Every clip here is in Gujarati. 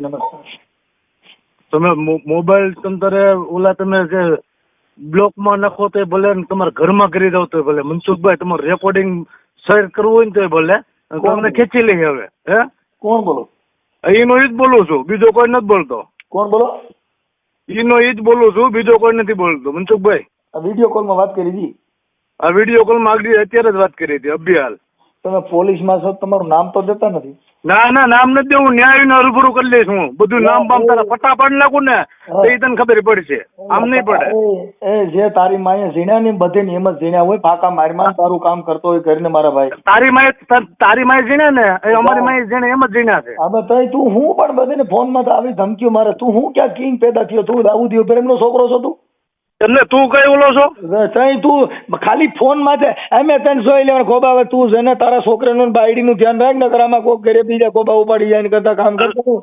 નમસ્કાર. તમે મોબાઈલ તમારે ઓલા તમે જે બ્લોકમાં નાખો તો ભલે ને તમારા ઘરમાં કરી દો તો ભલે. મનસુખભાઈ તમારું રેકોર્ડિંગ શેર કરવું હોય ને તો ભલે. તમને ખેંચી લઈએ હવે હે? કોણ બોલો? એનો ઈ જ બોલું છું. બીજો કોઈ નથી બોલતો. કોણ બોલો? એનો ઈ જ બોલું છું. બીજો કોઈ નથી બોલતો. મનસુખભાઈ. આ વીડિયો કોલમાં વાત કરી હતી? આ વીડિયો કોલમાં આગળ અત્યારે જ વાત કરી હતી અભિહાલ તમે પોલીસમાં છો તમારું નામ તો દેતા નથી. ના ના નામ નથી દેવું. ન્યાય રૂબરૂ કરી લઈશ હું. બધું નામ બામ તારા પટ્ટા પાડી નાખું ને તો એ તને ખબર પડશે. આમ નહીં પડે. એ જે તારી માએ ઝીણ્યા ને બધે એમ જ ઝીણ્યા હોય ફાકા મારમાં તારું કામ કરતો હોય કરીને મારા ભાઈ. તારી માએ તારી માય ઝીણ્યા ને એ અમારી માય જીણે એમ જ ઝીણ્યા છે. હવે તો તું હું પણ બધાને ફોનમાં તો આવી ધમકીઓ મારે. તું હું ક્યાં કિંગ પેદા થયો? તું દાઉદ ઇબ્રાહિમનો છોકરો છો તું? એમને તું કઈ ઓલો છો? તઈ તું ખાલી ફોનમાં છે. એમ તને જોઈ લેવાનું. ખોબા હવે તું છે ને તારા છોકરાનું બાયડી નું ધ્યાન રાખ ને આમાં કોક ઘરે બીજા ખોબા ઉપાડી જાય ને કરતા કામ કરતો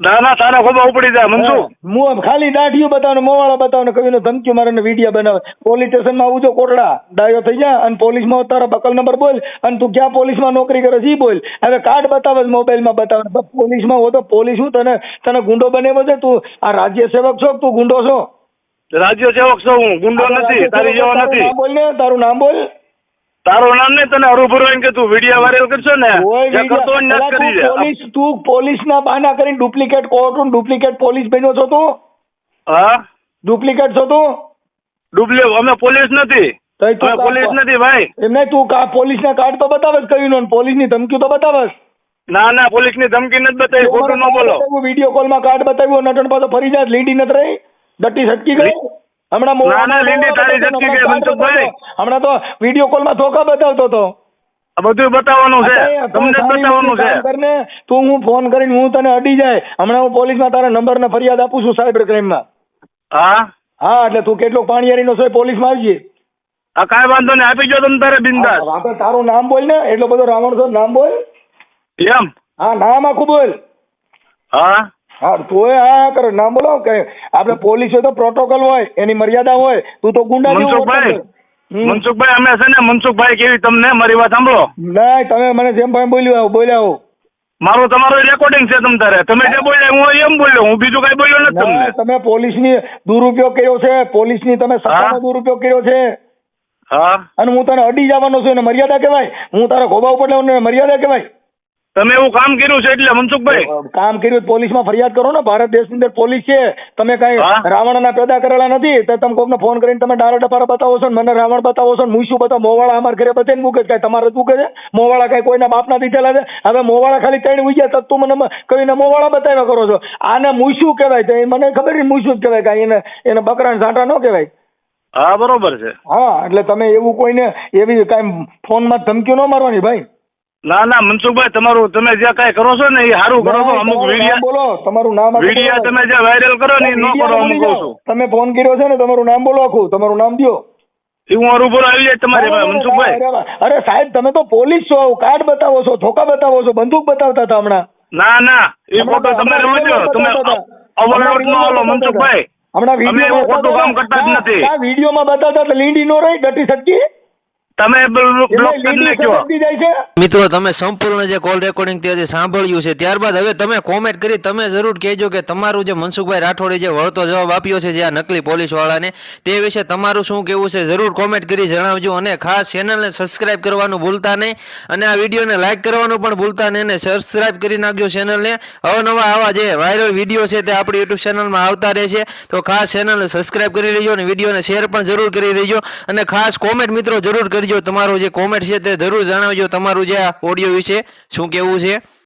ના ના તારા ખોબા ઉપડી જાય મનસુ હું ખાલી દાઢીઓ બતાવો ને મોવાળા બતાવો ને કવિનો ધમકી મારે ને વીડિયો બનાવે. પોલીસ સ્ટેશનમાં આવું જો કોટડા. ડાયો થઈ જા અને પોલીસમાં તારા બકલ નંબર બોલ અને તું ક્યાં પોલીસમાં નોકરી કરે છે બોલ. હવે કાર્ડ બતાવે મોબાઈલમાં બતાવે પોલીસમાં હો તો પોલીસ હું તને તને ગુંડો બનાવ્યો છે? તું આ રાજ્ય સેવક છો તું ગુંડો છો? રાજ્ય સેવક છું હું ગુંડો નથી તારી જેવો નથી. બોલ ને તારું નામ બોલ. તારું નામ ને તને હરુભરું એમ કે તું વીડિયો વાયરલ કરશો ને જે કરતો ને કરી તું દે. પોલીસ તું પોલીસના બહાના કરીને ડુપ્લિકેટ કોર્ટ ડુપ્લિકેટ પોલીસ બન્યો છો તું? હા? ડુપ્લિકેટ છો તું? ડુપ્લે અમે પોલીસ નથી. તું અમે પોલીસ નથી ભાઈ. એમ તું કા પોલીસના કાર્ડ તો બતાવે કયું કયું પોલીસની ધમકી તો બતાવે ના ના પોલીસની ધમકી નથી બતાવી ખોટું ન બોલો. વીડિયો કોલમાં કાર્ડ બતાવ્યું નટણ પાછો ફરી જાય લીડી નથી રહી. ડટ્ટી છટકી ગઈ? હમણાં ના, ના, લીંડી તારી છટકી ગઈ, મનસુખભાઈ. હમણાં તો વીડિયો કોલમાં ધોકા બતાવતો હતો. બધું બતાવવાનું છે. તમને બતાવવાનું છે. કરને તું હું ફોન કરીને હું તને અડી જાય. હમણાં હું પોલીસમાં તારા નંબર ને ફરિયાદ આપું છું સાયબર ક્રાઇમમાં હા? હા એટલે તું કેટલો પાણીયારીનો છે પોલીસમાં આવજે. આ કાંઈ વાંધો નહીં આપી જો તમે તારે બિંદાસ. આપણે તારું નામ બોલ ને એટલો બધો રાવણ છો નામ બોલ. એમ? હા નામ આખું બોલ. હા? હા તોય હા કરે ના બોલો કે આપણે પોલીસ હોય તો પ્રોટોકોલ હોય એની મર્યાદા હોય તું તો ગુંડા મનસુખભાઈ. મનસુખભાઈ અમે છે ને મનસુખભાઈ કેવી તમને મારી વાત સાંભળો? ના તમે મને જેમ ભાઈ બોલ્યો આવું બોલ્યા હો મારું તમારું રેકોર્ડિંગ છે તમ તારે. તમે જે બોલ્યા હું એમ બોલ્યો હું બીજું કઈ બોલ્યો નથી ના, તમને તમે પોલીસની દુરુપયોગ કર્યો છે. પોલીસની તમે સત્તાનો. દુરુપયોગ કર્યો છે. હા. અને હું તને અડી જવાનો છું એને મર્યાદા કહેવાય. હું તારા ખોબા ઉપર લેવાનું મર્યાદા કહેવાય. તમે એવું કામ કર્યું છે એટલે મનસુખભાઈ? કામ કર્યું પોલીસમાં ફરિયાદ કરો ને. ભારત દેશની અંદર પોલીસ છે. તમે કઈ. રાવણના પેદા કરેલા નથી તો તમે કોકને ફોન કરીને તમે ડારા ડપારા બતાવો છો મને રાવણ બતાવો છો હું શું બતાવો? મોવાળા અમારા ઘરે બતાવીને મૂકે છે. તમારે મૂકે છે? મોવાળા કઈ કોઈના બાપના દીધેલા છે? હવે મોવાળા ખાલી ત્રણ ઉગ્યા તો તું મને મ- કહીને મોવાળા બતાવ્યા કરો છો. આને મૂસું કહેવાય? તો એ મને ખબર નહીં મૂસું જ કહેવાય? કાંઈ એને એને બકરાને ઝાંટા ન કહેવાય? હા બરોબર છે. હા એટલે તમે એવું કોઈને એવી કાંઈ ફોનમાં ધમકીઓ ન મારવાની ભાઈ. ના ના મનસુખભાઈ તમારું તમે જે કઈ કરો છો ને એ સારું કરો છો અમુક તમારું નામ બોલો તમારું નામ વિડીયા તમે જે વાયરલ કરો ને એ ન કરો વીડિયો અમુક કહું છું તમે ફોન કર્યો છે ને તમારું નામ બોલો આખું તમારું નામ દો હું રૂબરૂ આવી જાય તમારી મનસુખભાઈ. અરે, સાહેબ તમે તો પોલીસ છો કાર્ડ બતાવો છો ધોકા બતાવો છો બંદૂક બતાવતા હતા હમણાં. ના ના એ ફોટો તમે હમણાં તમે. ન મનસુખભાઈ. હમણાં વીડિયો કામ કરતા જ નથી. આ વિડીયોમાં બતાવતા એટલે લીંડી નો રહી ડટી સટકી? તમે બ્લોક કરી છે મિત્રો તમે સંપૂર્ણ જે કોલ રેકોર્ડિંગ તે જે સાંભળ્યું છે ત્યારબાદ હવે તમે કોમેન્ટ કરી તમે જરૂર કહેજો કે તમારું જે મનસુખભાઈ રાઠોડે જે વળતો જવાબ આપ્યો છે જે આ નકલી પોલીસ વાળાને તે વિશે તમારું શું કહેવું છે જરૂર કોમેન્ટ કરી જણાવજો અને ખાસ ચેનલને સબસ્ક્રાઇબ કરવાનું ભૂલતા નહીં અને આ વિડીયોને લાઇક કરવાનું પણ ભૂલતા નહીં અને સબસ્ક્રાઇબ કરી નાખજો ચેનલને અવનવા આવા જે વાયરલ વીડિયો છે તે આપણી યુટ્યુબ ચેનલમાં આવતા રહેશે તો ખાસ ચેનલને સબસ્ક્રાઇબ કરી લેજો અને વિડીયોને શેર પણ જરૂર કરી દેજો અને ખાસ કોમેન્ટ મિત્રો જરૂર કરજો. તમારું જે કોમેન્ટ છે તે જરૂર જણાવજો તમારું જે ઓડિયો વિશે શું કહેવું છે?